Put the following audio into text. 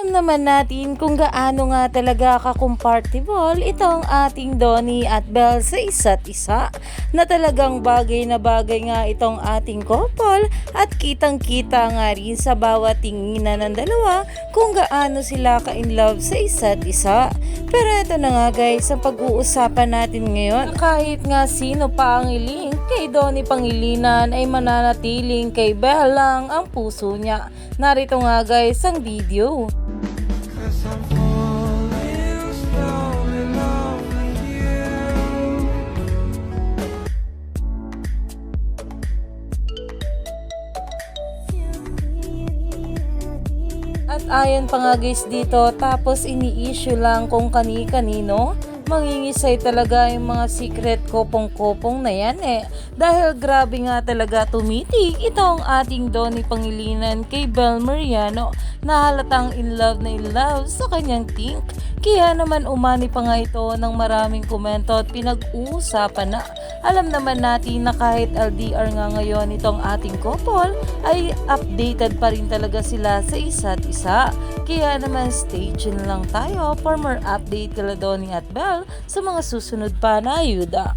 Alam naman natin kung gaano nga talaga ka-comfortable itong ating Donnie at Belle sa isa't isa na talagang bagay na bagay nga itong ating couple at kitang-kita nga rin sa bawat tinginan ng dalawa kung gaano sila ka-in love sa isa't isa. Pero ito na nga guys, ang pag-uusapan natin ngayon kahit nga sino pa ang iling kay Donnie Pangilinan ay mananatiling kay Belle lang ang puso niya. Narito nga guys ang video. At ayon pa nga guys dito, tapos ini-issue lang kung kani-kanino, mangingisay talaga yung mga secret kopong-kopong na yan eh. Dahil grabe nga talaga tumitig itong ating Donnie Pangilinan kay Bel Mariano na halatang in love na in love sa kanyang tink. Kaya naman umani pa nga ito ng maraming komento at pinag-uusapan na. Alam naman natin na kahit LDR nga ngayon itong ating couple ay updated pa rin talaga sila sa isa't isa. Kaya naman stay tuned lang tayo for more update kala Donnie at Belle sa mga susunod pa na ayuda.